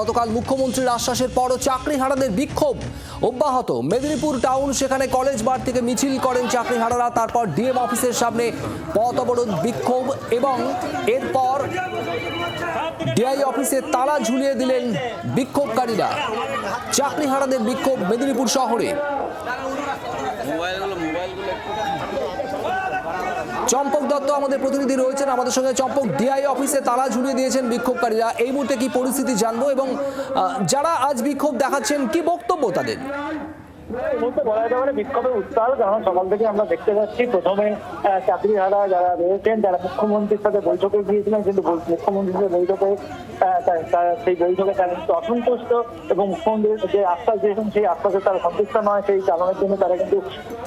গতকাল মুখ্যমন্ত্রীর আশ্বাসের পরও চাকরি হারাদের বিক্ষোভ। অব্যাহত। মেদিনীপুর টাউন সেখানে কলেজ বার থেকে মিছিল করেন চাকরি চাকরিহারারা। তারপর ডিএম অফিসের সামনে পথ অবরোধ, বিক্ষোভ এবং এরপর ডিআই অফিসে তালা ঝুলিয়ে দিলেন বিক্ষোভকারীরা। চাকরি হারাদের বিক্ষোভ মেদিনীপুর শহরে মোবাইলগুলো মোবাইলগুলো একটু চম্পক দত্ত আমাদের প্রতিনিধি রয়েছেন। আমাদের সঙ্গে চম্পক ডিআই অফিসে তালা ঝুলিয়ে দিয়েছেন বিক্ষোভকারীরা। এই মুহূর্তে কি পরিস্থিতি জানব এবং যারা আজ বিক্ষোভ দেখাচ্ছেন, কি বক্তব্য তাদের? বলা যেতে পারে এবং মুখ্যমন্ত্রীর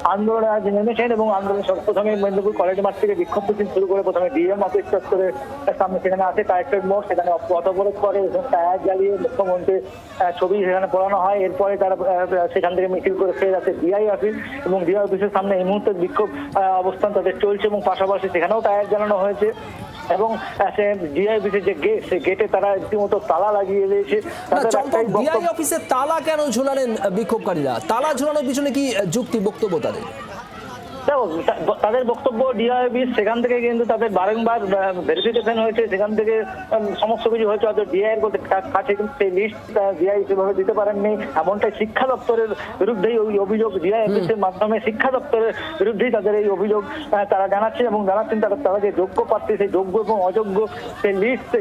আন্দোলনে আজ নেমেছেন এবং আন্দোলন প্রথমে মেদিনীপুর কলেজ মাঠ থেকে বিক্ষোভ মিছিল শুরু করে প্রথমে ডিএম অফিস চত্বরের সামনে সেখানে আছে কালেক্টর মোড়, সেখানে অবরোধ করে এবং টায়ার জ্বালিয়ে মুখ্যমন্ত্রীর ছবি সেখানে পড়ানো হয়। এরপরে তারা সেখান থেকে মিছিল করে ফের আছে ডিআই অফিস এবং ডিআই অফিসের সামনে এই মুহূর্তে বিক্ষোভ অবস্থান তাদের চলছে এবং পাশাপাশি সেখানেও টায়ার জানানো হয়েছে এবং সে ডিআই অফিসের যে গেট সে গেটে তারা রীতিমতো তালা লাগিয়ে দিয়েছে। ডিআই অফিসে তালা কেন ঝুলালেন বিক্ষোভকারীরা? তালা ঝুলানোর পিছনে কি যুক্তি বক্তব্য তাদের? দেখো তাদের বক্তব্য ডিআইবি সেখান থেকে কিন্তু তাদের বারংবার ভেরিফিকেশন হয়েছে সেখান থেকে সমস্ত কিছু হয়েছে হয়তো ডিআই এর কাছে কিন্তু সেই লিস্ট ডিআই সেভাবে দিতে পারেননি। এমনটাই শিক্ষা দপ্তরের বিরুদ্ধেই ওই অভিযোগ ডিআই অফিসের মাধ্যমে শিক্ষা দপ্তরের বিরুদ্ধেই তাদের এই অভিযোগ তারা জানাচ্ছে এবং জানাচ্ছেন তারা তারা যে যোগ্য প্রার্থী সেই যোগ্য এবং অযোগ্য সেই লিস্ট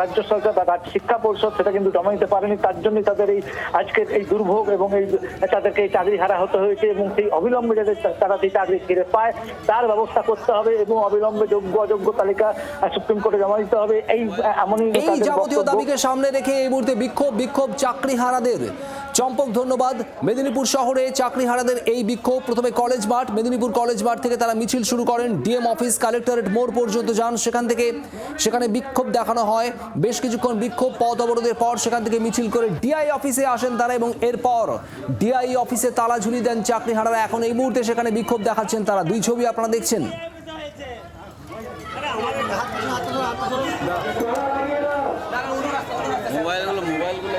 রাজ্য সরকার বা শিক্ষা পরিষদ সেটা কিন্তু জমা দিতে পারেনি। তার জন্যই তাদের এই আজকের এই দুর্ভোগ এবং এই তাদেরকে এই চাকরি হারা হতে হয়েছে এবং সেই অবিলম্বে যাতে তারা সেই চাকরি ফিরে পায়। তার ব্যবস্থা করতে হবে এবং অবিলম্বে যোগ্য অযোগ্য তালিকা সুপ্রিম কোর্টে জমা দিতে হবে। এই এমনই এই যাবতীয় দাবিকে সামনে রেখে এই মুহূর্তে বিক্ষোভ বিক্ষোভ চাকরিহারাদের। চম্পক, ধন্যবাদ। মেদিনীপুর শহরে চাকরিহারাদের এই বিক্ষোভ। প্রথমে কলেজ মাঠ, মেদিনীপুর কলেজ মাঠ থেকে তারা মিছিল শুরু করেন। ডিএম অফিস কালেক্টরেট মোড় পর্যন্ত যান সেখান থেকে। সেখানে বিক্ষোভ দেখানো হয়। বেশ কিছুক্ষণ বিক্ষোভ, পথ অবরোধের পর সেখান থেকে মিছিল করে ডিআই অফিসে আসেন তারা এবং এরপর ডিআই অফিসে তালা ঝুলিয়ে দেন চাকরিহারারা। এখন এই মুহূর্তে সেখানে বিক্ষোভ দেখাচ্ছেন তারা। দুই ছবি আপনারা দেখছেন। মোবাইলগুলো মোবাইলগুলো